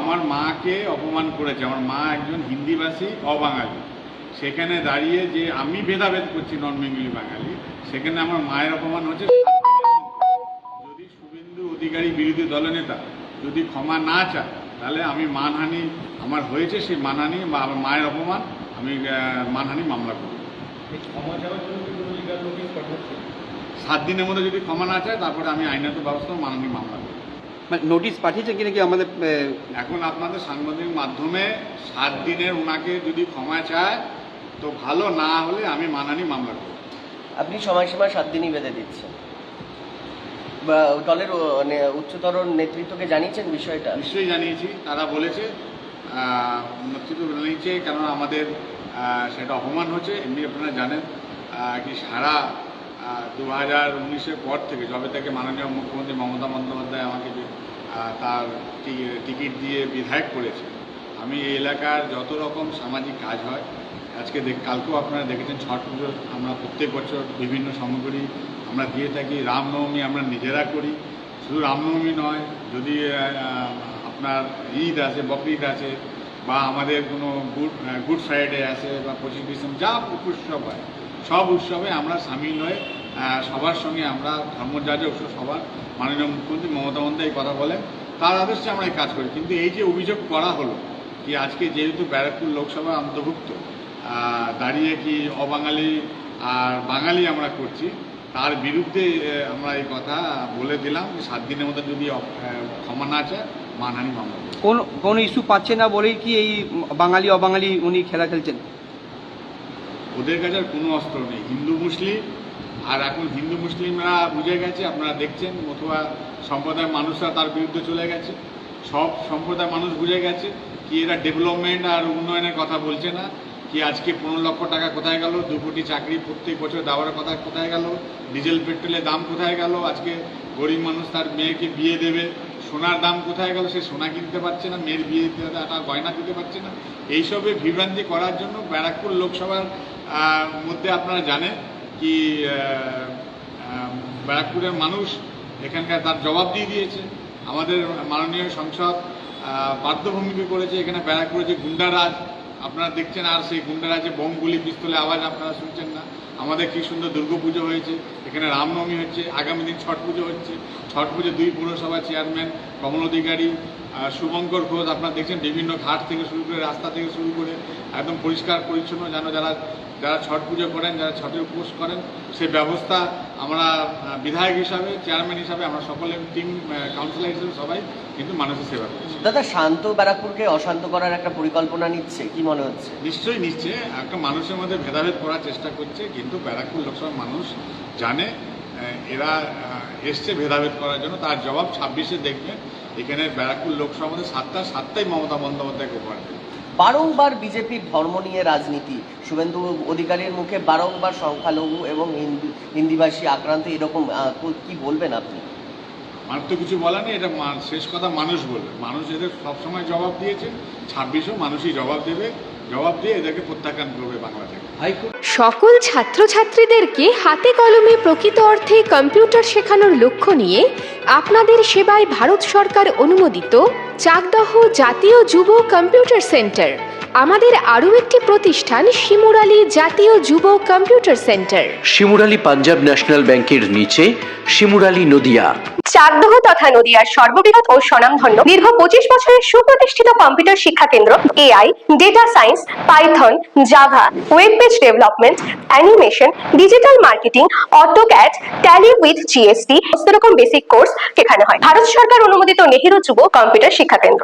আমার মাকে অপমান করেছে। আমার মা একজন হিন্দিভাষী অবাঙালি। সেখানে দাঁড়িয়ে যে আমি ভেদাভেদ করছি নন বেঙ্গলি বাঙালি সেখানে আমার মায়ের অপমান হচ্ছে। যদি শুভেন্দু অধিকারী বিরোধী দলনেতা যদি ক্ষমা না চায় তাহলে আমি মানহানি আমার হয়েছে সেই মানহানি বা আমার মায়ের অপমান আমি মানহানি মামলা করব। সাত দিনের মধ্যে যদি ক্ষমা না চায় তারপরে আমি আইনত ব্যবস্থা মানহানি মামলা করব। মানে নোটিশ পাঠিয়েছেন কিনা কি আমাদের এখন আপনাদের সাংবাদিক মাধ্যমে সাত দিনের ওনাকে যদি ক্ষমা চায় তো ভালো না হলে আমি মানানি মামলা করব। আপনি সময়সীমা সাত দিনই বেঁধে দিচ্ছেন। দলের উচ্চতর নেতৃত্বকে জানিয়েছেন বিষয়টা? নিশ্চয়ই জানিয়েছি। তারা বলেছে নেতৃত্ব জানিয়েছে কেননা আমাদের সেটা অপমান হচ্ছে। এমনি আপনারা জানেন কি সারা দু হাজার উনিশের পর থেকে যবে থেকে মাননীয় মুখ্যমন্ত্রী মমতা বন্দ্যোপাধ্যায় আমাকে তার টিকিট দিয়ে বিধায়ক করেছে আমি এই এলাকার যত রকম সামাজিক কাজ হয়, আজকে দেখ, কালকেও আপনারা দেখেছেন ছট পুজো, আমরা প্রত্যেক বছর বিভিন্ন সামগ্রী আমরা দিয়ে থাকি, রামনবমী আমরা নিজেরা করি, শুধু রামনবমী নয়, যদি আপনার ঈদ আছে, বকরিদ আছে, বা আমাদের কোনো গুড গুড ফ্রাইডে আছে, বা পঁচিশ ডিসেম্বর, যা উৎসব হয় সব উৎসবে আমরা সামিল হয়ে সবার সঙ্গে আমরা ধর্মযাজক সবার মাননীয় মুখ্যমন্ত্রী মমতা বন্দ্যোপাধ্যায় এই কথা বলেন, তার আদেশে আমরা এই কাজ করি কিন্তু এই যে অভিযোগ করা হলো কি আজকে যেহেতু ব্যারাকপুর লোকসভা অন্তর্ভুক্ত দাঁড়িয়ে কি অবাঙালি আর বাঙালি আমরা করছি, তার বিরুদ্ধে আমরা এই কথা বলে দিলাম যে সাত দিনের মধ্যে যদি ক্ষমা না চায়, মানহানি মামলা। কোন কোন ইস্যু পাচ্ছে না বলেই কি এই বাঙালি, অবাঙালি উনি খেলা খেলছেন ওদের কাছে আর কোনো অস্ত্র নেই। হিন্দু, মুসলিম, আর এখন হিন্দু, মুসলিমরা বুঝে গেছে, আপনারা দেখছেন, অথবা সম্প্রদায়ের মানুষরা তার বিরুদ্ধে চলে গেছে। সব সম্প্রদায়ের মানুষ বুঝে গেছে কি এরা ডেভেলপমেন্ট আর উন্নয়নের কথা বলছে না, কি আজকে পনেরো লক্ষ টাকা কোথায় গেল, দু কোটি চাকরি প্রত্যেক বছর দেওয়ার কথা কোথায় গেল, ডিজেল, পেট্রোলের দাম কোথায় গেল, আজকে গরিব মানুষ তার মেয়েকে বিয়ে দেবে, সোনার দাম কোথায় গেল, সে সোনা কিনতে পারছে না, মেয়ের বিয়ে দিতে গয়না দিতে পারছে না। এইসবে বিভ্রান্তি করার জন্য ব্যারাকপুর লোকসভার মধ্যে আপনারা জানেন কি ব্যারাকপুরের মানুষ এখানকার তার জবাব দিয়ে দিয়েছে। আমাদের মাননীয় সংসদ বাধ্যভূমিকে করেছে এখানে ব্যারাকপুরে যে গুন্ডারাজ। আপনারা দেখছেন আর সেই গুন্ডারাজে বোমগুলি, পিস্তলে আওয়াজ আপনারা শুনছেন না। আমাদের কি সুন্দর দুর্গাপুজো হয়েছে। এখানে রামনবমী হচ্ছে, আগামী দিন ছট পুজো হচ্ছে। ছট পুজো দুই পৌরসভা চেয়ারম্যান কমল অধিকারী শুভঙ্কর ঘোষ আপনারা দেখছেন বিভিন্ন ঘাট থেকে শুরু করে রাস্তা থেকে শুরু করে একদম পরিষ্কার পরিচ্ছন্ন যেন যারা যারা ছট পুজো করেন যারা ছটের উপোস করেন সেই ব্যবস্থা আমরা বিধায়ক হিসাবে চেয়ারম্যান হিসাবে আমরা সকলে টিম কাউন্সিলর হিসেবে সবাই কিন্তু মানুষের সেবা করছি। দাদা শান্ত ব্যারাকপুরকে অশান্ত করার একটা পরিকল্পনা নিচ্ছে কি মনে হচ্ছে? নিশ্চয়ই নিচ্ছে একটা মানুষের মধ্যে ভেদাভেদ করার চেষ্টা করছে কিন্তু ব্যারাকপুর লোকসভার মানুষ জানে এরা এসছে ভেদাভেদ করার জন্য। তার জবাব ছাব্বিশে দেখবেন এখানে ব্যারাকপুর লোকসভার মধ্যে সাতটা সাতটাই মমতা বন্দ্যোপাধ্যায়কে উপহার দেবে। বারংবার বিজেপির ধর্ম নিয়ে রাজনীতি। শুভেন্দু অধিকারীর মুখে বারংবার সংখ্যালঘু এবং হিন্দি হিন্দিভাষী আক্রান্ত এরকম কি বলবেন আপনি? আমার তো কিছু বলার নেই। এটা শেষ কথা মানুষ বলবে। মানুষ এদের সবসময় জবাব দিয়েছে। ছাব্বিশেও মানুষই জবাব দেবে। জবাব দিয়ে এদেরকে প্রত্যাখ্যান করবে সকল ছাত্রছাত্রীদেরকে হাতে কলমে প্রকৃত অর্থে কম্পিউটার শেখানোর লক্ষ্য নিয়ে আপনাদের সেবায় ভারত সরকার অনুমোদিত চাকদহ জাতীয় যুব কম্পিউটার সেন্টার। আমাদের আরও একটি প্রতিষ্ঠান শিমুরালী জাতীয় যুব computer centre. Shimurali Punjab national ব্যাংকের নিচে শিমুরালী নদিয়া। চাকদহ তথা নদিয়ার সর্ববৃহৎ ও স্বনামধন্য দীর্ঘ পঁচিশ বছরের সুপ্রতিষ্ঠিত কম্পিউটার শিক্ষা কেন্দ্র AI data science python java web page development animation digital marketing AutoCAD Tally with GST সমস্ত রকম বেসিক কোর্স শেখানো হয়। ভারত সরকার অনুমোদিত নেহেরু যুব কম্পিউটার শিক্ষা কেন্দ্র।